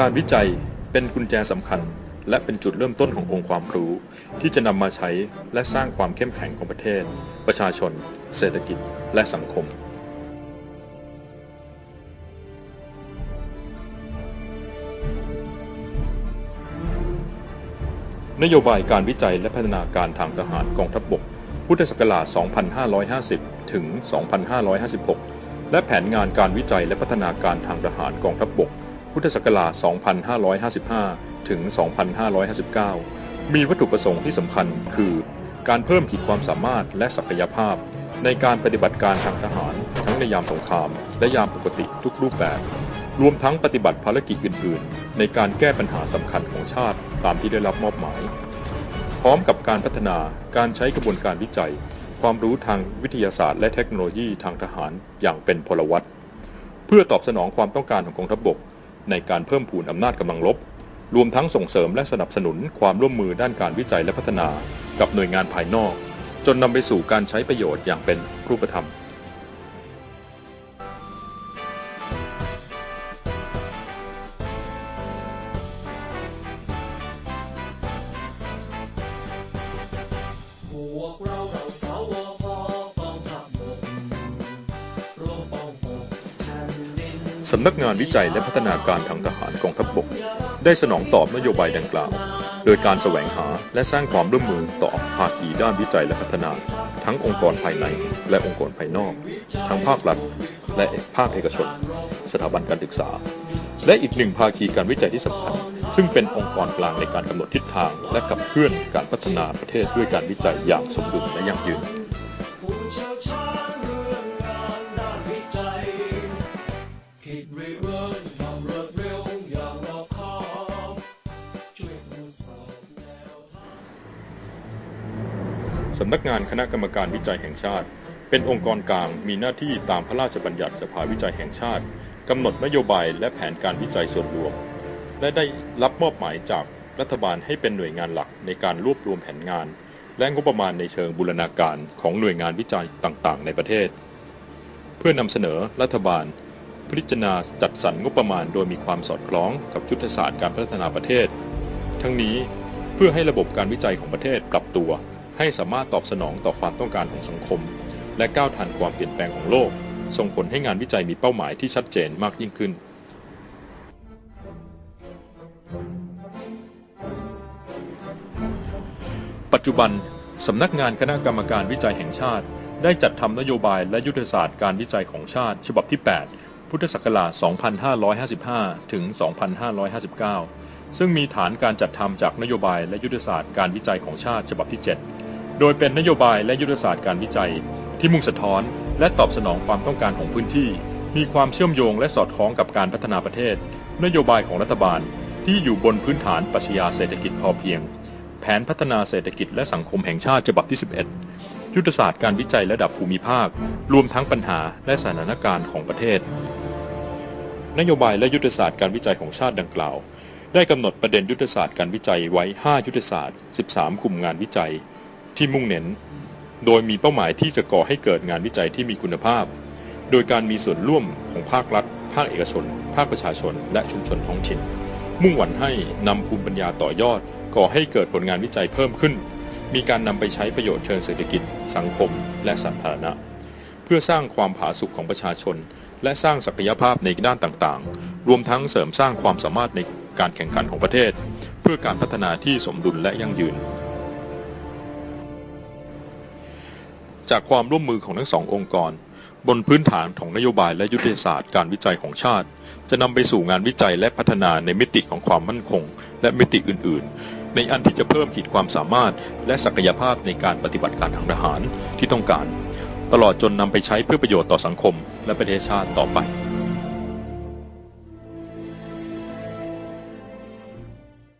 การวิจัยเป็นกุญแจสำคัญ และเป็นจุดเริ่มต้นขององค์ความรู้ ที่จะนำมาใช้และสร้างความเข้มแข็งของประเทศ ประชาชน เศรษฐกิจ และสังคมนโยบายการวิจัยและพัฒนาการทางทหารกองทัพบบก พุทธศักราช 2550 ถึง 2556 และแผนงานการวิจัยและพัฒนาการทางทหารกองทัพบบก พุทธศักราช 2555 ถึง 2559 มีวัตถุประสงค์ที่สำคัญคือ การเพิ่มขีดความสามารถและศักยภาพ ในการปฏิบัติการทางทหาร ทั้งในยามสงคราม และยามปกติทุกรูปแบบ รวมทั้งปฏิบัติภารกิจอื่น ๆ ในการแก้ปัญหาสำคัญของชาติตามที่ได้รับมอบหมาย พร้อมกับการพัฒนาการใช้กระบวนการวิจัย ความรู้ทางวิทยาศาสตร์และเทคโนโลยีทางทหารอย่างเป็นพลวัตเพื่อตอบสนองความต้องการของกองทัพบบก ในการเพิ่มพูนอำนาจกำลังรบรวมทั้งส่งเสริมและสนับสนุนความร่วมมือด้านการวิจัยและพัฒนา กับหน่วยงานภายนอก จนนำไปสู่การใช้ประโยชน์อย่างเป็นรูปธรรม สำนักงานวิจัยและพัฒนาการทางทหารกองทัพบบก ได้สนองตอบนโยบายดังกล่าว โดยการแสวงหาและสร้างความร่วมมือต่อภาคีด้านวิจัยและพัฒนา ทั้งองค์กรภายในและองค์กรภายนอก ทั้งภาครัฐและภาคเอกชน สถาบันการศึกษา และอีกหนึ่งภาคีการวิจัยที่สำคัญ ซึ่งเป็นองค์กรกลางในการกำหนดทิศทางและขับเคลื่อนการพัฒนาประเทศด้วยการวิจัยอย่างสมดุลและยั่งยืน สำนักงานคณะกรรมการวิจัยแห่งชาติ เป็นองค์กรกลางมีหน้าที่ตามพระราชบัญญัติสภาวิจัยแห่งชาติกำหนดนโยบายและแผนการวิจัยส่วนรวม และได้รับมอบหมายจากรัฐบาลให้เป็นหน่วยงานหลักในการรวบรวมแผนงาน และงบประมาณในเชิงบูรณาการของหน่วยงานวิจัยต่างๆ ในประเทศ เพื่อนำเสนอรัฐบาล พิจารณาจัดสรรงบประมาณโดยมีความสอดคล้องกับยุทธศาสตร์การพัฒนาประเทศ ทั้งนี้เพื่อให้ระบบการวิจัยของประเทศปรับตัว ให้สามารถตอบสนองต่อความต้องการของสังคม และก้าวทันความเปลี่ยนแปลงของโลก ส่งผลให้งานวิจัยมีเป้าหมายที่ชัดเจนมากยิ่งขึ้น ปัจจุบันสำนักงานคณะกรรมการวิจัยแห่งชาติ ได้จัดทำนโยบายและยุทธศาสตร์การวิจัยของชาติ ฉบับที่ 8 พุทธศักราช 2555 ถึง 2559 ซึ่งมีฐานการจัดทำจากนโยบายและยุทธศาสตร์การวิจัยของชาติฉบับที่ 7 โดยเป็นนโยบายและยุทธศาสตร์การวิจัย ที่มุ่งสะท้อน และตอบสนองความต้องการของพื้นที่ มีความเชื่อมโยงและสอดคล้องกับการพัฒนาประเทศ นโยบายของรัฐบาลที่อยู่บนพื้นฐานปรัชญาเศรษฐกิจพอเพียง แผนพัฒนาเศรษฐกิจและสังคมแห่งชาติฉบับที่ 11 ยุทธศาสตร์การวิจัยระดับภูมิภาค รวมทั้งปัญหาและสถานการณ์ของประเทศ นโยบายและยุทธศาสตร์การวิจัยของชาติดังกล่าว ได้กำหนดประเด็นยุทธศาสตร์การวิจัยไว้ 5 ยุทธศาสตร์ 13 กลุ่มงานวิจัย ที่มุ่งเน้น โดยมีเป้าหมายที่จะก่อให้เกิดงานวิจัยที่มีคุณภาพ โดยการมีส่วนร่วมของภาครัฐ ภาคเอกชน ภาคประชาชน และชุมชนท้องถิ่น มุ่งหวังให้นำภูมิปัญญาต่อยอด ก่อให้เกิดผลงานวิจัยเพิ่มขึ้น มีการนำไปใช้ประโยชน์เชิงเศรษฐกิจ สังคม และสาธารณะ เพื่อสร้างความผาสุกของประชาชน และสร้างศักยภาพในด้านต่างๆ รวมทั้งเสริมสร้างความสามารถในการแข่งขันของประเทศ เพื่อการพัฒนาที่สมดุลและยั่งยืน จากความร่วมมือของทั้งสององค์กร บนพื้นฐานของนโยบายและยุทธศาสตร์การวิจัยของชาติ จะนำไปสู่งานวิจัยและพัฒนาในมิติของความมั่นคง และมิติอื่น ๆ ในอันที่จะเพิ่มขีดความสามารถ และศักยภาพในการปฏิบัติการทางทหารที่ต้องการ ตลอดจนนำไปใช้เพื่อประโยชน์ต่อสังคม และประเทศชาติต่อไป